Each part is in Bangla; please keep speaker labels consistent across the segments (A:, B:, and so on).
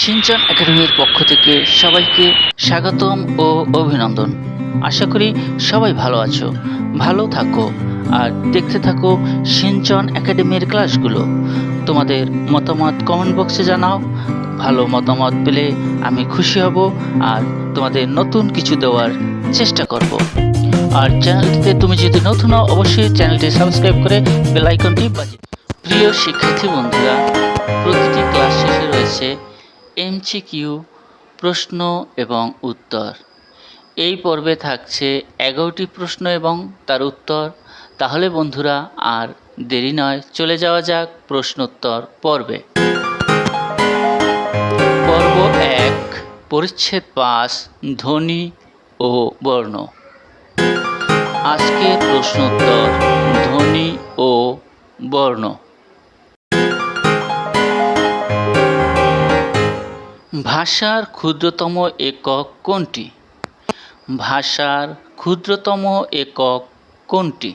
A: সিনচান একাডেমির পক্ষ থেকে সবাইকে স্বাগতম ও অভিনন্দন। আশা করি সবাই ভালো আছো, ভালো থাকো, আর দেখতে থাকো সিনচন একাডেমির ক্লাসগুলো। তোমাদের মতামত কমেন্ট বক্সে জানাও, ভালো মতামত পেলে আমি খুশি হব, আর তোমাদের নতুন কিছু দেওয়ার চেষ্টা করব। আর চ্যানেলটিতে তুমি যদি নতুন হও, অবশ্যই চ্যানেলটি সাবস্ক্রাইব করে বেল আইকনটি বাজিয়ে প্রিয় শিক্ষার্থী বন্ধুরা, প্রতিটি ক্লাস শেষে রয়েছে এমসিকিউ, প্রশ্ন এবং উত্তর। এই পর্বে থাকছে এগারোটি প্রশ্ন এবং তার উত্তর। তাহলে বন্ধুরা, আর দেরি নয়, চলে যাওয়া যাক প্রশ্নোত্তর পর্বে। পর্ব এক, পরিচ্ছেদ পাঁচ, ধ্বনি ও বর্ণ। আজকের প্রশ্নোত্তর, ধ্বনি ও বর্ণ। ভাষার ক্ষুদ্রতম একক কোনটি? ভাষার ক্ষুদ্রতম একক কোনটি?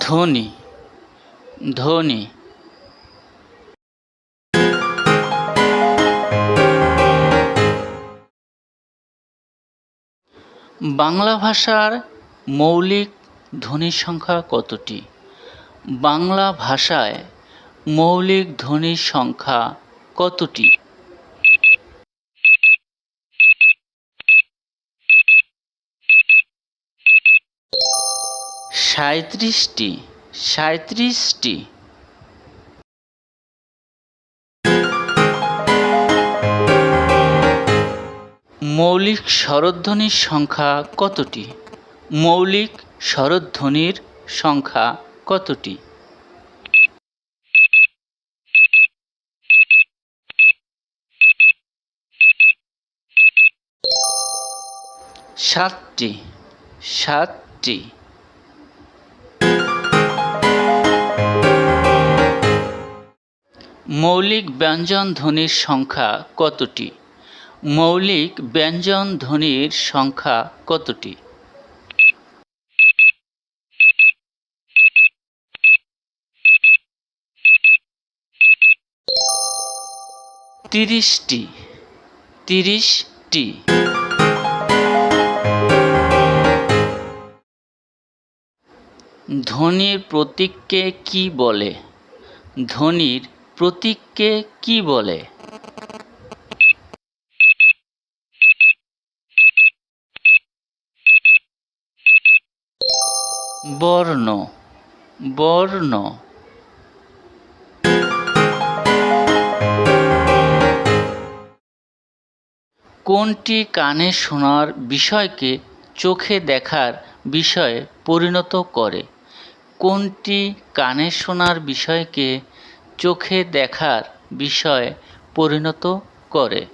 A: ধ্বনি। ধ্বনি। বাংলা ভাষার মৌলিক ধ্বনির সংখ্যা কতটি? বাংলা ভাষায় মৌলিক ধ্বনির সংখ্যা কতটি? সাঁত্রিশটি সাঁত্রিশটি মৌলিক স্বরধ্বনির সংখ্যা কতটি? মৌলিক স্বরধ্বনির সংখ্যা কতটি? সাতটি সাতটি। মৌলিক ব্যঞ্জন ধ্বনির সংখ্যা কতটি? মৌলিক ব্যঞ্জন ধ্বনির সংখ্যা কতটি? তিরিশটি তিরিশটি। ধ্বনির প্রতীককে কি বলে? ধ্বনির প্রতীককে কি বলে? বর্ণ বর্ণ। কোনটি কানে শোনার বিষয়কে চোখে দেখার বিষয়ে পরিণত করে? কোনটি কানে শোনার বিষয়কে চোখে দেখার বিষয়ে পরিণত করে?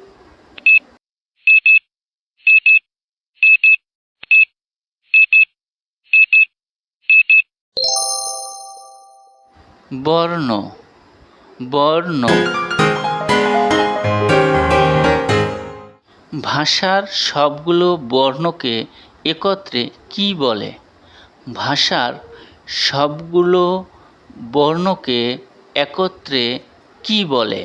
A: বর্ণ। বর্ণ। ভাষার সবগুলো বর্ণকে একত্রে কি বলে? ভাষার সবগুলো বর্ণকে একত্রে কি বলে?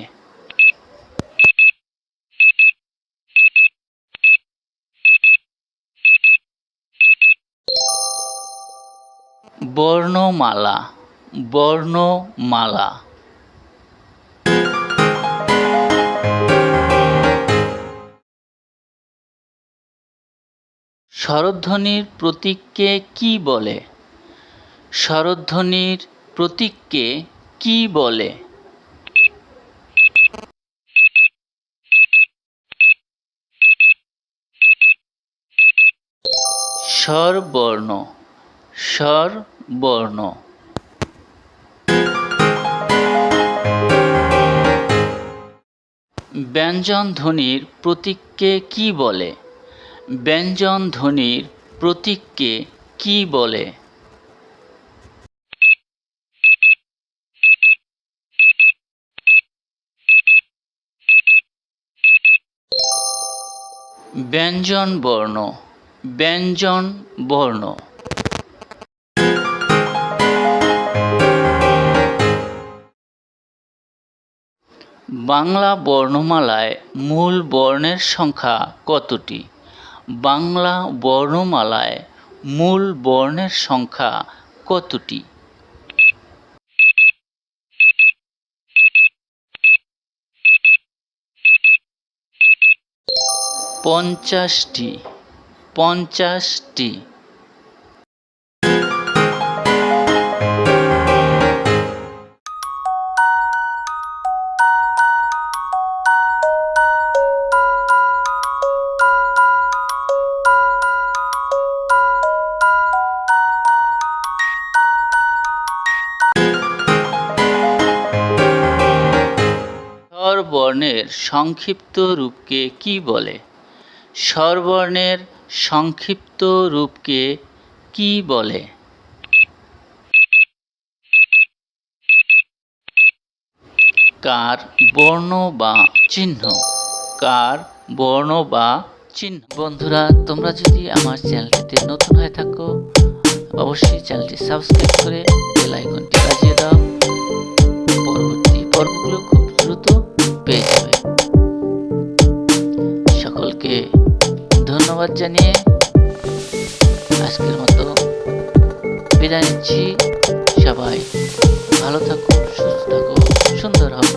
A: বর্ণমালা বর্ণমালা। স্বরধ্বনির প্রতীককে কি বলে? স্বরধ্বনির প্রতীককে কি বলে? স্বরবর্ণ স্বরবর্ণ। ব্যঞ্জন ধ্বনির প্রতীককে কি বলে? ব্যঞ্জন ধ্বনির প্রতীককে কি বলে? ব্যঞ্জন বর্ণ ব্যঞ্জন বর্ণ। বাংলা বর্ণমালায় মূল বর্ণের সংখ্যা কতটি? বাংলা বর্ণমালায় মূল বর্ণের সংখ্যা কতটি? পঞ্চাশটি পঞ্চাশটি। স্বরবর্ণের সংক্ষিপ্ত রূপকে কি বলে? স্বরবর্ণের সংক্ষিপ্ত রূপকে কি বলে? কার বর্ণ বা চিহ্ন? কার বর্ণ বা চিহ্ন? বন্ধুরা, তোমরা যদি আমার চ্যানেলটিতে নতুন হয়ে থাকো, অবশ্যই চ্যানেলটি সাবস্ক্রাইব করে বেল আইকনটি বাজিয়ে দাও। পরবর্তী পর্বগুলো ধন্যবাদ জানিয়ে আজকের মতো বিদায় নিচ্ছি। সবাই ভালো থাকো সুস্থ থাকো সুন্দর হোক